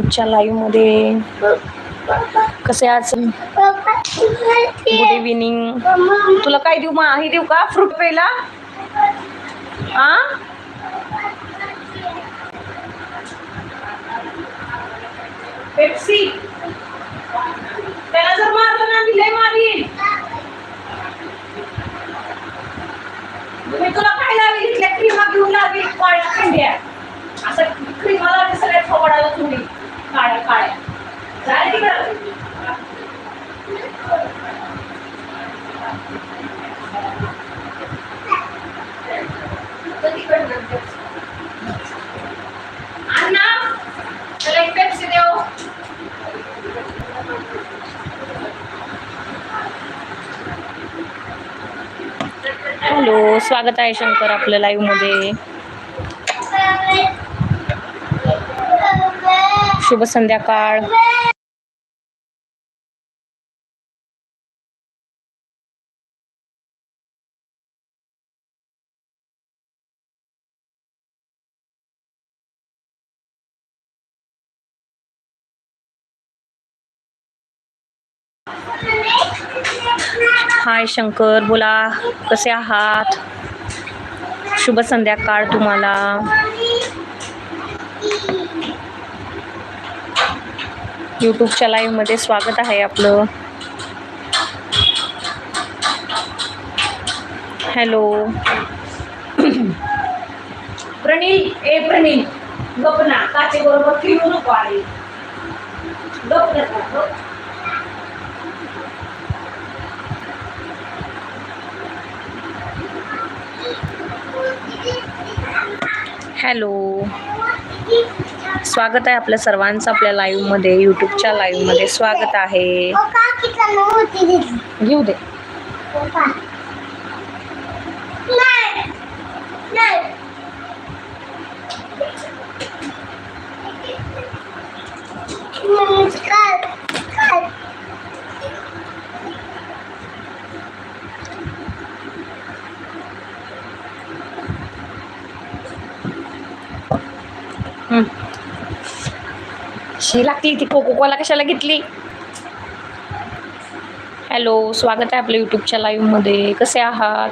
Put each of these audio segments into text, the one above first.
यूट्यूबच्या लाईव्हमध्ये कसे आज? Good evening तुला काय देऊ मा? हे देऊ का? फ्रूट पेला आ? पेप्सी त्याला जर मारलं ना मी लय मारीन. मी तुला काय लावेल? इथल्या क्रीमा घेऊन लावेल. पाळ्या खंड्या. असं क्रीमा लावते सगळ्यात थोबाडाला तुम्ही काळ्या काळ्या तिकडं. हॅलो स्वागत आहे शंकर आपल्या लाईव्ह शुभ संध्याकाळ. हाय शंकर बोला. कसे आहात? शुभ संध्याकाळ तुम्हाला. यूट्यूबच्या लाईव्हमध्ये स्वागत आहे आपलं. हॅलो प्रणील ए प्रणील गप ना काचे बरोबर फिरू नको आले. गप. हॅलो स्वागत है आहे आपल्या सर्वांचं आपल्या लाईव्हमध्ये यूट्यूबच्या लाईव्हमध्ये स्वागत आहे. घेऊ दे. हं. शी लागली ती कोको कोला कशाला घेतली? हॅलो स्वागत आहे आपल्या यूट्यूबच्या लाईव्हमध्ये कसे आहात?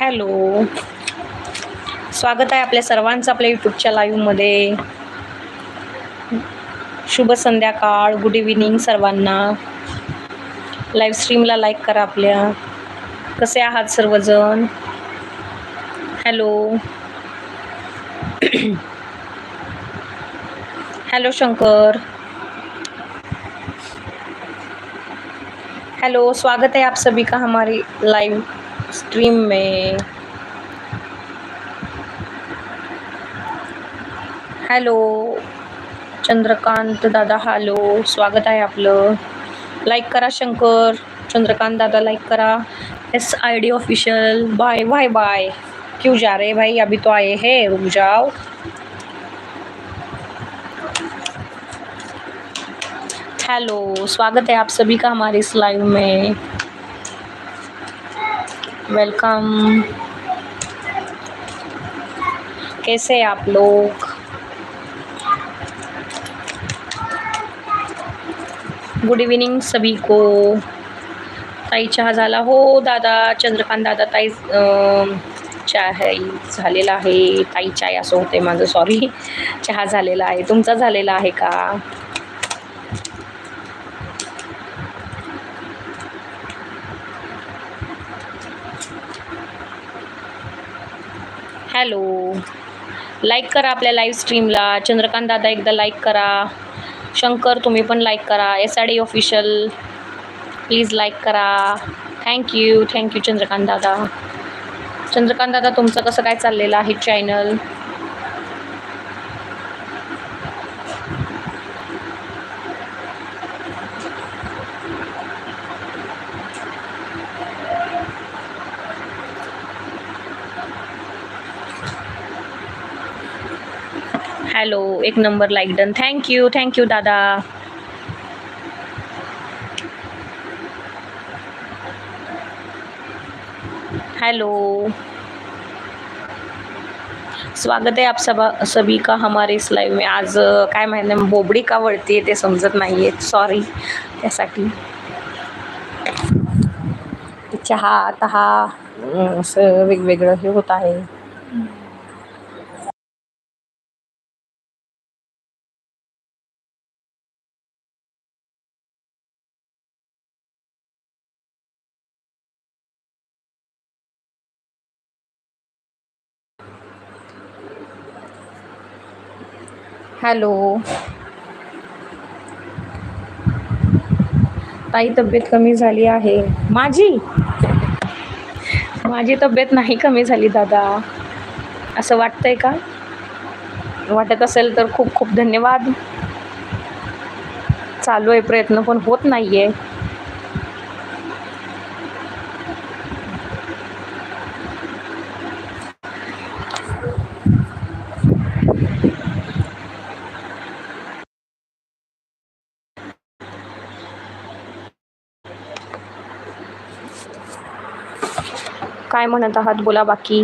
हॅलो स्वागत आहे आपल्या सर्वांचं आपल्या यूट्यूबच्या लाईव्हमध्ये शुभ संध्याकाळ गुड इव्हिनिंग सर्वांना. लाईव्ह स्ट्रीमला लाईक करा आपल्या. कसे आहात सर्वजण? हॅलो हेलो शंकर हेलो स्वागत है आप सभी का हमारी लाइव स्ट्रीम में. हॅलो चंद्रकांत दादा हॅलो स्वागत आहे आपलं लाईक करा शंकर चंद्रकांत दादा लाइक करा. S I D official bye bye bye क्यों जा रहे भाई? अभी तो आए हैं रुक जाओ। हेलो स्वागत है आप सभी का हमारे इस लाइव में। वेलकम कैसे आप लोग? गुड इवनिंग सभी को। ताई चहा हो दादा चंद्रकांत दादा ताई अं, चहा झालेला आहे. ताई चाय असं होते माझं सॉरी चहा झालेला आहे. तुमचा झालेला आहे का? हॅलो लाईक करा आपल्या लाईव्ह स्ट्रीमला चंद्रकांत दादा एकदा लाईक करा. शंकर तुम्ही पण लाईक करा. S R D official please like करा. Thank you thank you Chandrakant Dada. Chandrakant Dada तुमचं कसं काय चाललेलं आहे चॅनल हॅलो एक number like done thank you thank you Dada. Hello स्वागत आहे आप सबा सभी का हमारे इस लाईव्ह में. आज काय माहिती नाही, बोबडी का वळते ते समजत नाहीये. सॉरी त्यासाठी. चहा तहा. असं वेगवेगळं हे होत आहे. हॅलो. ताई तब्येत कमी झाली आहे. माझी? माझी तब्येत नाही कमी झाली दादा. असं वाटतंय का? वाटत असेल तर खूप खूप धन्यवाद. चालू आहे प्रयत्न पण होत नाही आहे काय म्हणत आहात? बोला बाकी.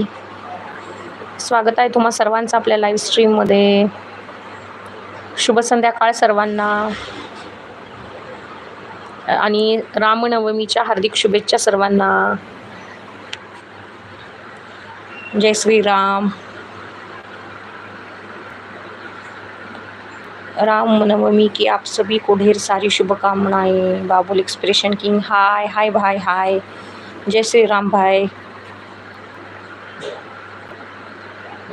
स्वागत आहे तुम्हा सर्वांचं आपल्या लाईव्ह स्ट्रीममध्ये शुभ संध्याकाळ सर्वांना. आणि रामनवमीच्या हार्दिक शुभेच्छा सर्वांना. जय श्रीराम. रामनवमी की आप सभी को ढेर सारी शुभकामनाएं. Babul expression king hi hi भाई हाय जय श्री राम भाई.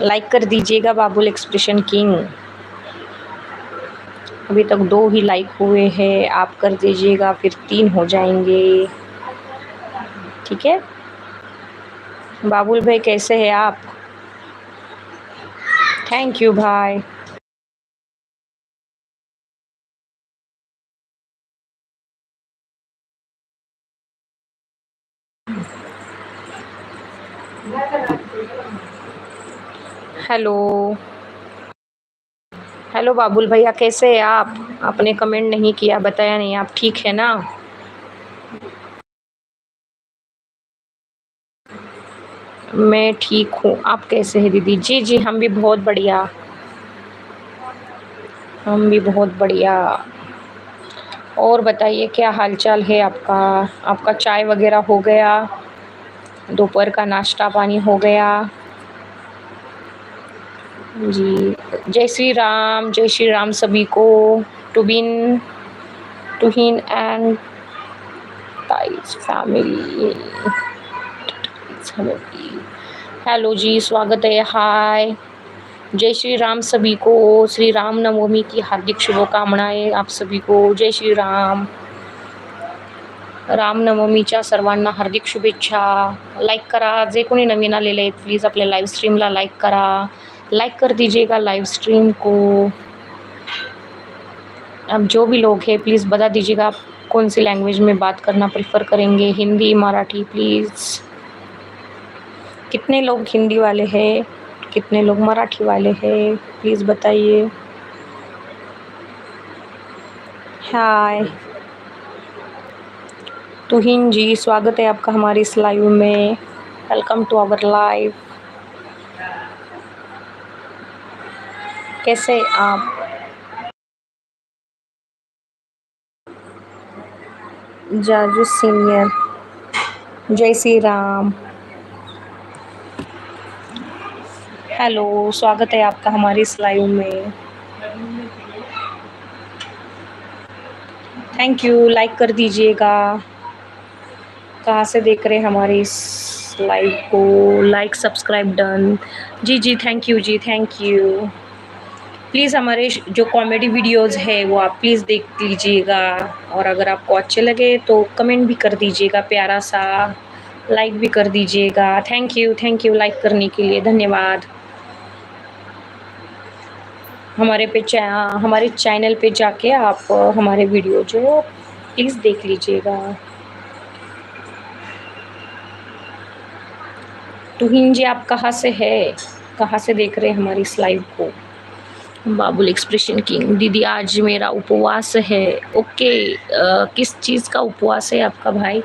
लाइक कर दीजिएगा बाबुल एक्सप्रेशन किंग अभी तक दो ही लाइक हुए हैं, आप कर दीजिएगा, फिर तीन हो जाएँगे। ठीक है? बाबुल भाई, कैसे हैं आप? थैंक यू भाई हेलो। हेलो बाबुल भैया, कैसे हैं आप? आपने कमेंट नहीं किया, बताया नहीं, आप ठीक है ना? मैं ठीक हूँ। आप कैसे हैं दीदी? जी जी, हम भी बहुत बढ़िया। हम भी बहुत बढ़िया। और बताइए, क्या हालचाल है आपका? आपका चाय वगैरह हो गया? दोपहर का नाश्ता पानी हो गया? जी। जय श्री राम जय श्री राम सभी को। टुबिन, टुहिन एंड ताइज फैमिली हेलो जी, स्वागत है। हाय जय श्री राम सभी को। श्री राम नवमी की हार्दिक शुभकामनाएँ आप सभी को। जय श्री राम रामनवमीच्या सर्वांना हार्दिक शुभेच्छा। लाईक करा। जे कोणी नवीन आहेत प्लीज़ आपल्या लाईव्ह स्ट्रीमला लाईक करा. लाइक कर दीजिएगा लाइव स्ट्रीम को। अब जो भी लोग हैं प्लीज़ बता दीजिएगा आप कौन सी लैंग्वेज में बात करना प्रेफर करेंगे। हिंदी, मराठी प्लीज़ कितने लोग हिंदी वाले हैं, कितने लोग मराठी वाले हैं प्लीज़ बताइए। हाय तुहिन जी, स्वागत है आपका हमारे इस लाइव में। वेलकम टू आवर लाइव कैसे, आप? जाजू सीनियर, जय श्री राम हेलो, स्वागत है आपका हमारे इस लाइव में। थैंक यू लाइक कर दीजिएगा। कहाँ से देख रहे हैं हमारे इस लाइव को? लाइक सब्सक्राइब डन जी जी थैंक यू जी थैंक यू प्लीज़ हमारे जो कॉमेडी वीडियोस है, वो आप प्लीज़ देख लीजिएगा। और अगर आपको अच्छे लगे तो कमेंट भी कर दीजिएगा, प्यारा सा। लाइक भी कर दीजिएगा। Thank you thank you like करने के लिए। धन्यवाद। हमारे पे हमारे चैनल पे जाके आप, हमारे वीडियो जो प्लीज़ देख लीजिएगा। तुहिन जी, आप कहाँ से है? कहाँ से देख रहे हैं हमारी इस लाइव को? बाबुल एक्सप्रेशन किंग दीदी आज मेरा उपवास है। ओके आ, किस चीज़ का उपवास है आपका भाई?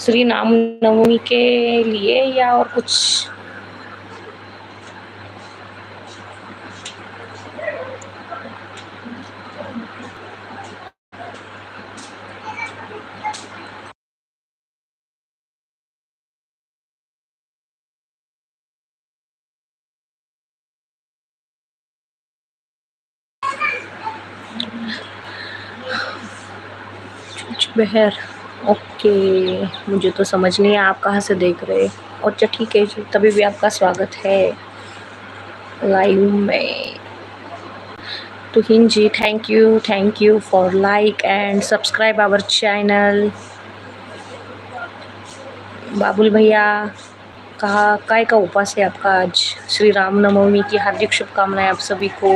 श्री राम नवमी के लिए या और कुछ? बहर। ओके, मुझे तो समझ नहीं आया आप कहाँ से देख रहे हैं। अच्छा ठीक है जी, तभी भी आपका स्वागत है। लाइव में। तो Hind ji thank you thank you for like and subscribe our channel Babul भैया, कहा, काय का उपास है आपका आज? श्री राम नवमी की हार्दिक शुभकामनाएँ आप सभी को।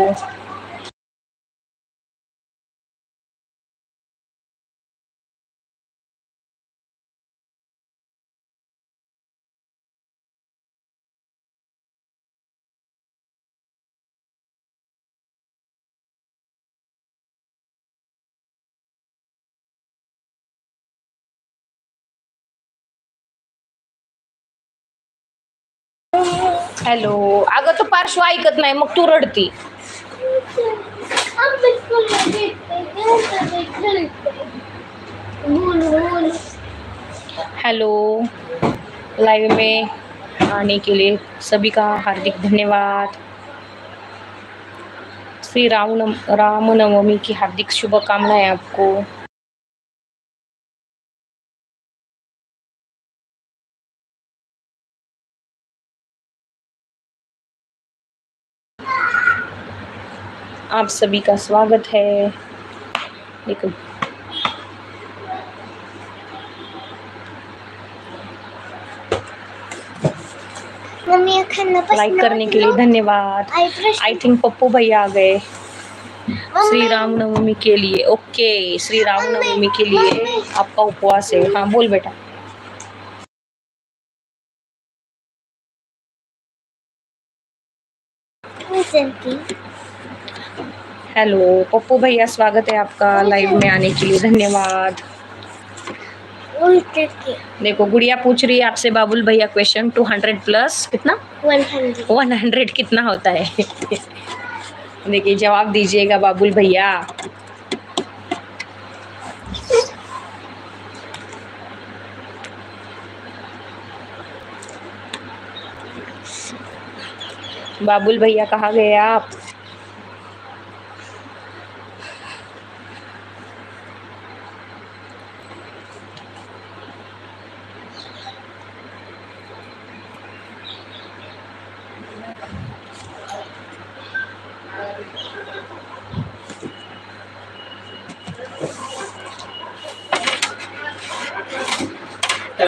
हॅलो अगं तू पार्श्व ऐकत नाही मग तू रडती. हेलो लाइव में आने के लिए सभी का हार्दिक धन्यवाद. श्री राम रामनवमी की हार्दिक शुभकामनाएँ आपको. आप सभी का स्वागत है। देखो। लाइक करने के लिए धन्यवाद। आई थिंक पप्पू भैया आ गए। श्री रामनवमी के लिए। ओके श्री रामनवमी के लिए आपका उपवास है। हाँ बोल बेटा। हेलो पप्पू भैया, स्वागत है आपका लाइव में आने के लिए, धन्यवाद। देखो, गुड़िया पूछ रही है आपसे, बाबुल भैया क्वेश्चन टू हंड्रेड प्लस कितना? वन हंड्रेड कितना होता है? देखिए, जवाब दीजिएगा बाबुल भैया। बाबुल भैया, कहाँ गए आप?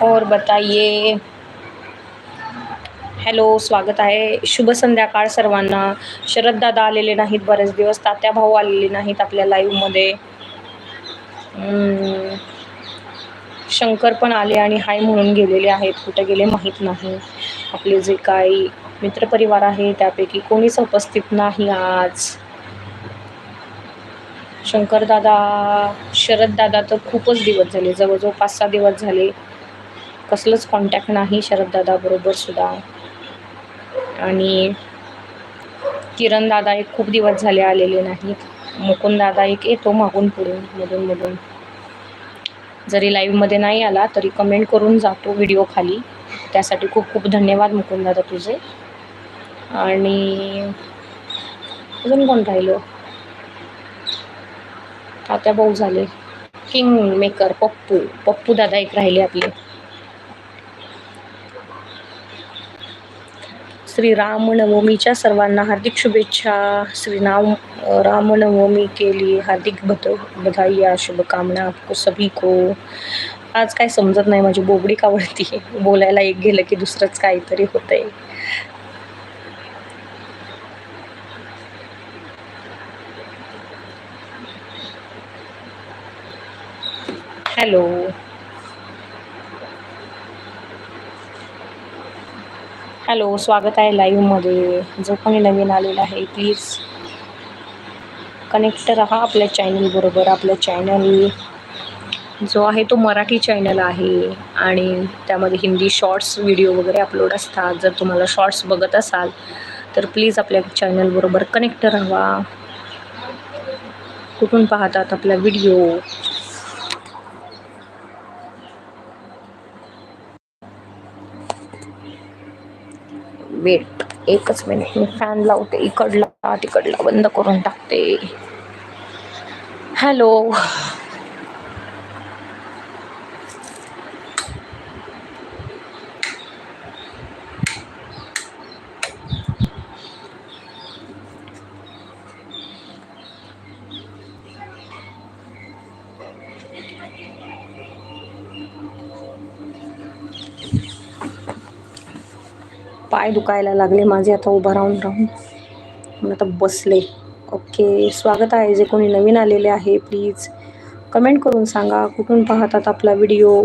और बताइए। हॅलो स्वागत आहे। शुभ संध्याकाळ सर्वांना। शरद दादा आलेले नाहीत बरेच दिवस तात्या भाऊ आलेले नाहीत आपल्या लाईव्हमध्ये शंकर पण आले आणि हाय म्हणून गेलेले आहेत. कुठे गेले माहीत नाही. आपले जे काही मित्रपरिवार आहे त्यापैकी कोणीच उपस्थित नाही आज. शंकर दादा शरद दादा तर खूपच दिवस झाले. जवळजवळ पाच सहा दिवस झाले. कसलंच कॉन्टॅक्ट नाही शरद बरोबर सुद्धा. आणि किरण दादा एक खूप दिवस झाले आलेले नाहीत. मुकुंद दादा एक येतो मागून पुढून मधून मधून. जरी लाईव्हमध्ये नाही आला तरी कमेंट करून जातो व्हिडिओ खाली. त्यासाठी खूप खूप धन्यवाद मुकुंद दादा तुझे. आणि अजून कोण राहिलं? तात्या भाऊ झाले. King maker Pappu. पप्पू दादा एक राहिले आपले. श्री रामनवमीच्या सर्वांना हार्दिक शुभेच्छा. श्री राम रामनवमी के लिए हार्दिक बध बधाई शुभकामना आपको सभी को आज काय समजत नाही माझी बोबडी का वळती? बोलायला एक गेलं की दुसरंच काहीतरी होतंय. हॅलो. हॅलो स्वागत आहे लाईव्हमध्ये. जो कोणी नवीन आलेला आहे प्लीज कनेक्ट राहा आपल्या चॅनलबरोबर आपलं चॅनल जो आहे तो मराठी चॅनल आहे आणि त्यामध्ये हिंदी शॉर्ट्स व्हिडिओ वगैरे अपलोड असतात. जर तुम्हाला शॉर्ट्स बघत असाल तर प्लीज आपल्या चॅनलबरोबर कनेक्ट राहा. कुठून पाहतात आपला व्हिडिओ वेट एकच मिनिट मी फॅन लावते. इकडला तिकडला. बंद करून टाकते. हॅलो पाय दुखायला लागले माझे आता उभा राहून राहून. मी आता बसले. ओके स्वागत आहे. जे कोणी नवीन आलेले आहे प्लीज कमेंट करून सांगा. कुठून पाहतात आपला व्हिडिओ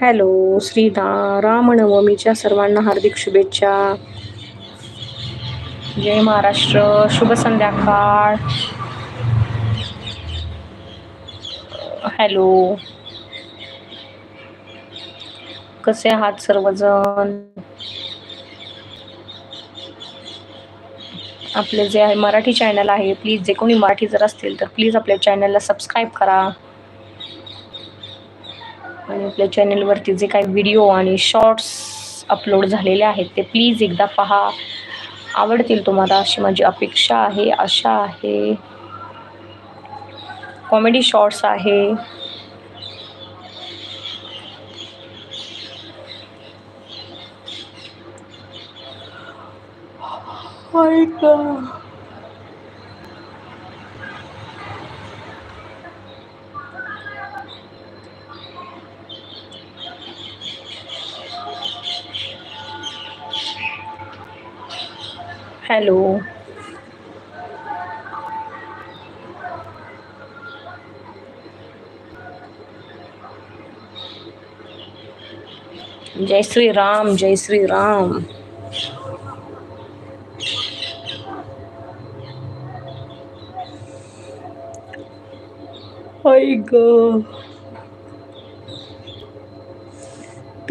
हॅलो श्री रामनवमीच्या सर्वांना हार्दिक शुभेच्छा. जय महाराष्ट्र शुभ संध्याकाळ. हॅलो कसे आहात सर्वजण? आपले जे आहे मराठी चॅनल आहे प्लीज जे कोणी मराठी जर असतील तर प्लीज आपल्या चॅनलला सबस्क्राईब करा. आणि आपल्या चॅनलवरती जे काही व्हिडिओ आणि शॉर्ट्स अपलोड झालेले आहेत ते प्लीज एकदा पहा. आवडतील तुम्हाला अशी माझी अपेक्षा है आशा है कॉमेडी शॉर्ट्स आहे. हॅलो जय श्री राम जय श्री राम आई ग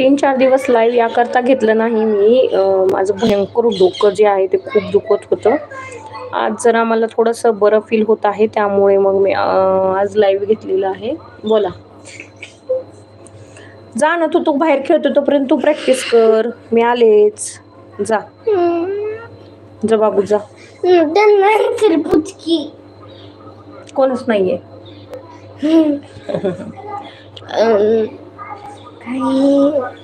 तीन चार दिवस लाईव्ह याकरता घेतलं नाही मी. माझं भयंकर डोकं जे आहे ते खूप दुखत होतं. आज जरा मला थोडंसं बरं फील होत आहे त्यामुळे मग मी आज लाईव्ह घेतलेलं आहे. बोला. जा ना तू तू बाहेर खेळतो तोपर्यंत तू प्रॅक्टिस कर. मी आलेच. जा. जा बाबू जा. कोणच नाहीये. 哎